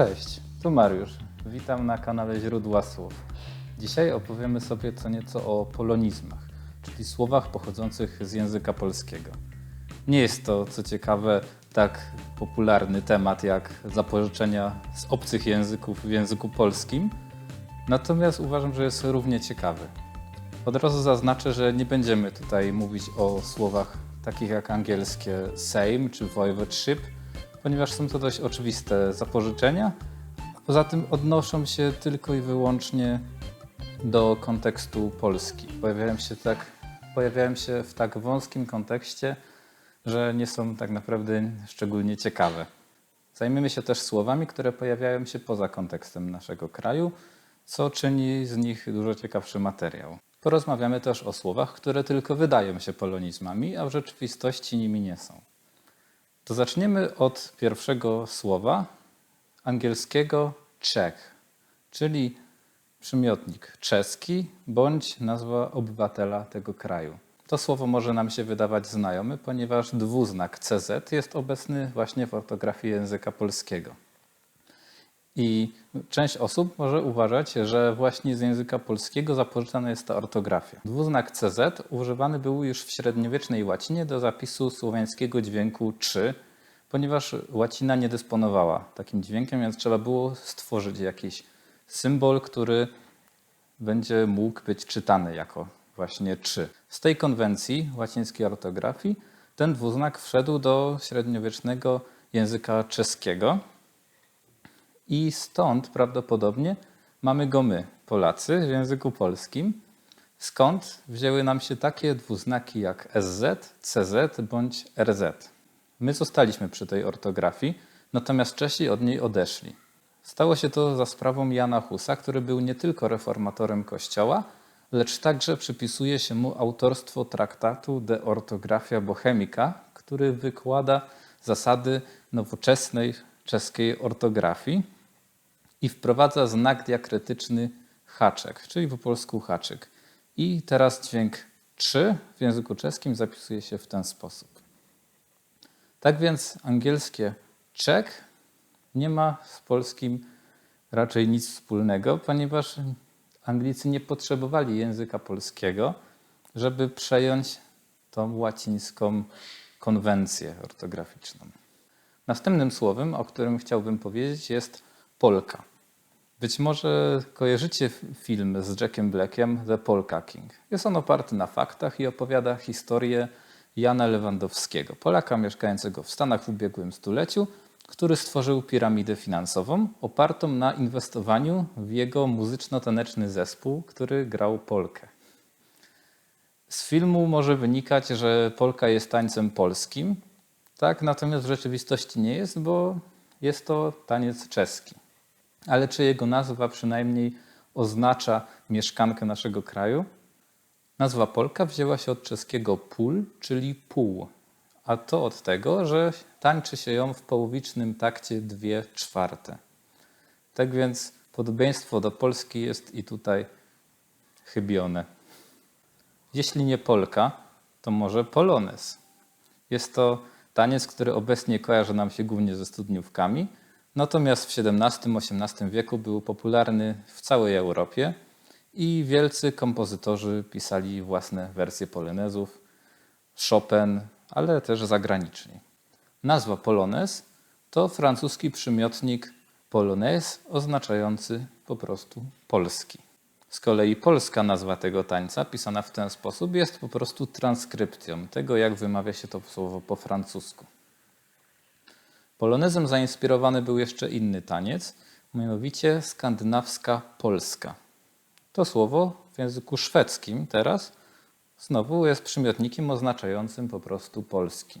Cześć, tu Mariusz. Witam na kanale Źródła Słów. Dzisiaj opowiemy sobie co nieco o polonizmach, czyli słowach pochodzących z języka polskiego. Nie jest to, co ciekawe, tak popularny temat jak zapożyczenia z obcych języków w języku polskim, natomiast uważam, że jest równie ciekawy. Od razu zaznaczę, że nie będziemy tutaj mówić o słowach takich jak angielskie same czy voivodeship, ponieważ są to dość oczywiste zapożyczenia, poza tym odnoszą się tylko i wyłącznie do kontekstu Polski. Pojawiają się, tak, pojawiają się w tak wąskim kontekście, że nie są tak naprawdę szczególnie ciekawe. Zajmiemy się też słowami, które pojawiają się poza kontekstem naszego kraju, co czyni z nich dużo ciekawszy materiał. Porozmawiamy też o słowach, które tylko wydają się polonizmami, a w rzeczywistości nimi nie są. To zaczniemy od pierwszego słowa angielskiego Czech, czyli przymiotnik czeski bądź nazwa obywatela tego kraju. To słowo może nam się wydawać znajome, ponieważ dwuznak CZ jest obecny właśnie w ortografii języka polskiego. I część osób może uważać, że właśnie z języka polskiego zapożyczana jest ta ortografia. Dwuznak CZ używany był już w średniowiecznej łacinie do zapisu słowiańskiego dźwięku 3, ponieważ łacina nie dysponowała takim dźwiękiem, więc trzeba było stworzyć jakiś symbol, który będzie mógł być czytany jako właśnie 3. Z tej konwencji łacińskiej ortografii ten dwuznak wszedł do średniowiecznego języka czeskiego i stąd prawdopodobnie mamy go my, Polacy, w języku polskim, skąd wzięły nam się takie dwuznaki jak SZ, CZ bądź RZ. My zostaliśmy przy tej ortografii, natomiast Czesi od niej odeszli. Stało się to za sprawą Jana Husa, który był nie tylko reformatorem Kościoła, lecz także przypisuje się mu autorstwo traktatu De Orthographia Bohemica, który wykłada zasady nowoczesnej czeskiej ortografii i wprowadza znak diakrytyczny haczek, czyli po polsku haczyk. I teraz dźwięk 3 w języku czeskim zapisuje się w ten sposób. Tak więc angielskie Czech nie ma z polskim raczej nic wspólnego, ponieważ Anglicy nie potrzebowali języka polskiego, żeby przejąć tą łacińską konwencję ortograficzną. Następnym słowem, o którym chciałbym powiedzieć, jest Polka. Być może kojarzycie film z Jackiem Blackiem The Polka King. Jest on oparty na faktach i opowiada historię Jana Lewandowskiego, Polaka mieszkającego w Stanach w ubiegłym stuleciu, który stworzył piramidę finansową opartą na inwestowaniu w jego muzyczno-taneczny zespół, który grał polkę. Z filmu może wynikać, że polka jest tańcem polskim, tak, natomiast w rzeczywistości nie jest, bo jest to taniec czeski. Ale czy jego nazwa przynajmniej oznacza mieszkankę naszego kraju? Nazwa Polka wzięła się od czeskiego pól, czyli pół, a to od tego, że tańczy się ją w połowicznym takcie dwie czwarte. Tak więc podobieństwo do Polski jest i tutaj chybione. Jeśli nie Polka, to może Polones. Jest to taniec, który obecnie kojarzy nam się głównie ze studniówkami, natomiast w XVII-XVIII wieku był popularny w całej Europie i wielcy kompozytorzy pisali własne wersje polonezów, Chopin, ale też zagraniczni. Nazwa polones to francuski przymiotnik polonaise oznaczający po prostu polski. Z kolei polska nazwa tego tańca, pisana w ten sposób, jest po prostu transkrypcją tego, jak wymawia się to słowo po francusku. Polonezem zainspirowany był jeszcze inny taniec, mianowicie skandynawska polska. To słowo w języku szwedzkim teraz znowu jest przymiotnikiem oznaczającym po prostu polski.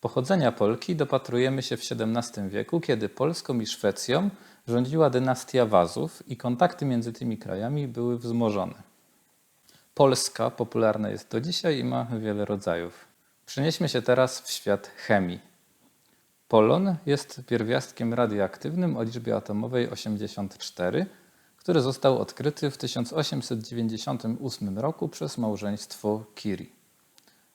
Pochodzenia Polki dopatrujemy się w XVII wieku, kiedy Polską i Szwecją rządziła dynastia Wazów i kontakty między tymi krajami były wzmożone. Polska popularna jest do dzisiaj i ma wiele rodzajów. Przenieśmy się teraz w świat chemii. Polon jest pierwiastkiem radioaktywnym o liczbie atomowej 84, który został odkryty w 1898 roku przez małżeństwo Curie.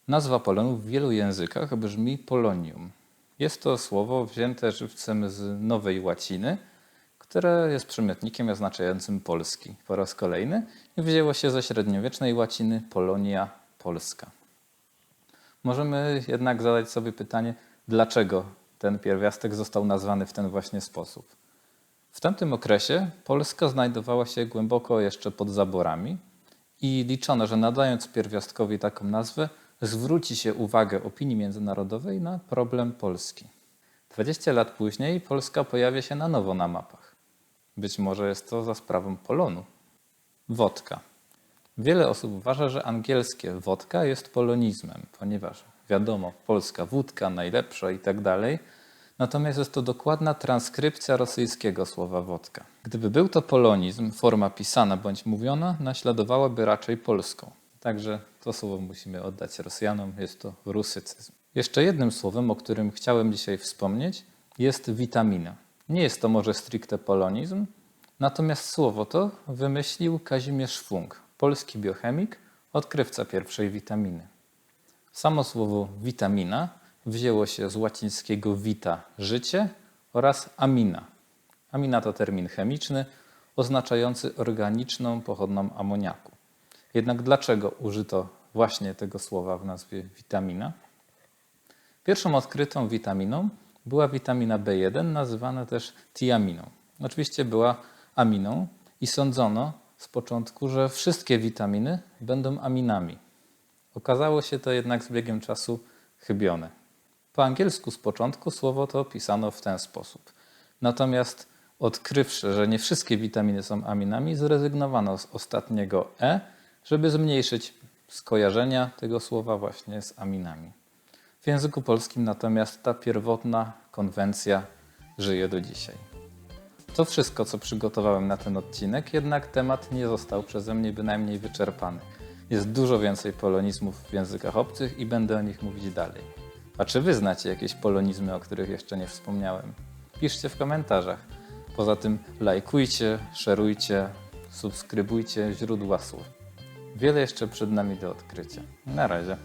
Nazwa polonu w wielu językach brzmi polonium. Jest to słowo wzięte żywcem z nowej łaciny, które jest przymiotnikiem oznaczającym Polski po raz kolejny i wzięło się ze średniowiecznej łaciny Polonia, Polska. Możemy jednak zadać sobie pytanie, dlaczego ten pierwiastek został nazwany w ten właśnie sposób. W tamtym okresie Polska znajdowała się głęboko jeszcze pod zaborami i liczono, że nadając pierwiastkowi taką nazwę, zwróci się uwagę opinii międzynarodowej na problem Polski. 20 lat później Polska pojawia się na nowo na mapach. Być może jest to za sprawą Polonu. Wodka. Wiele osób uważa, że angielskie wodka jest polonizmem, ponieważ wiadomo, polska wódka najlepsza i tak dalej. Natomiast jest to dokładna transkrypcja rosyjskiego słowa wodka. Gdyby był to polonizm, forma pisana bądź mówiona naśladowałaby raczej polską. Także to słowo musimy oddać Rosjanom, jest to rusycyzm. Jeszcze jednym słowem, o którym chciałem dzisiaj wspomnieć, jest witamina. Nie jest to może stricte polonizm, natomiast słowo to wymyślił Kazimierz Funk, polski biochemik, odkrywca pierwszej witaminy. Samo słowo witamina wzięło się z łacińskiego vita życie oraz amina. Amina to termin chemiczny oznaczający organiczną pochodną amoniaku. Jednak dlaczego użyto właśnie tego słowa w nazwie witamina? Pierwszą odkrytą witaminą była witamina B1, nazywana też tiaminą. Oczywiście była aminą i sądzono z początku, że wszystkie witaminy będą aminami. Okazało się to jednak z biegiem czasu chybione. Po angielsku z początku słowo to pisano w ten sposób. Natomiast odkrywszy, że nie wszystkie witaminy są aminami, zrezygnowano z ostatniego e, żeby zmniejszyć skojarzenia tego słowa właśnie z aminami. W języku polskim natomiast ta pierwotna konwencja żyje do dzisiaj. To wszystko, co przygotowałem na ten odcinek, jednak temat nie został przeze mnie bynajmniej wyczerpany. Jest dużo więcej polonizmów w językach obcych i będę o nich mówić dalej. A czy wy znacie jakieś polonizmy, o których jeszcze nie wspomniałem? Piszcie w komentarzach. Poza tym lajkujcie, szerujcie, subskrybujcie źródła słów. Wiele jeszcze przed nami do odkrycia. Na razie.